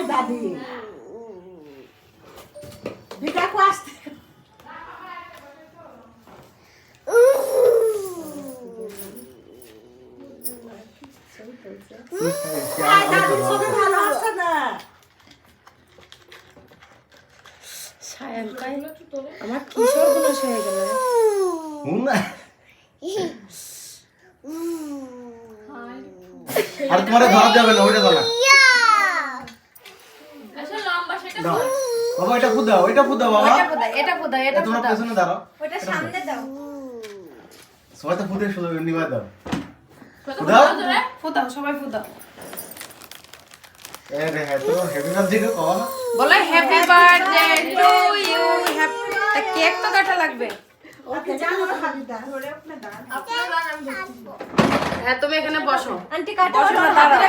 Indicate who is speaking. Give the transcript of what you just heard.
Speaker 1: dá
Speaker 2: dinheiro. Fica com
Speaker 1: as. Ai, Davi, só da nossa, né? সায়ান্তাই আমার কি সর্বনাশ হয়ে গেল
Speaker 3: না আর তোমার ধরা যাবে না ওইটা ধরা দাও। বাবা এটা ফুদ দাও এটা ফুদ দাও বাবা।
Speaker 1: এটা কোথায় এটা কোথায় এটা
Speaker 3: তোমরা পেছনে দাঁড়াও।
Speaker 2: ওটা সামনে দাও।
Speaker 3: সবাই তো ফুটে শুধু নিবাদ দাও। ফুদাও
Speaker 4: বড় ধরে
Speaker 1: ফুদাও সবাই ফুদাও।
Speaker 3: এ রে হ্যাঁ তো হেভি বার্থডে কে কও না।
Speaker 1: বলো happy birthday to you happy cake তো কাটা লাগবে।
Speaker 2: ওকে জানো হাবিদা ধরে আপনি দাঁড়ান।
Speaker 4: আপনার বানান
Speaker 1: হ্যাঁ তুমি এখানে বসো।
Speaker 2: আন্টি কাটো
Speaker 1: বসো না দাঁড়াও।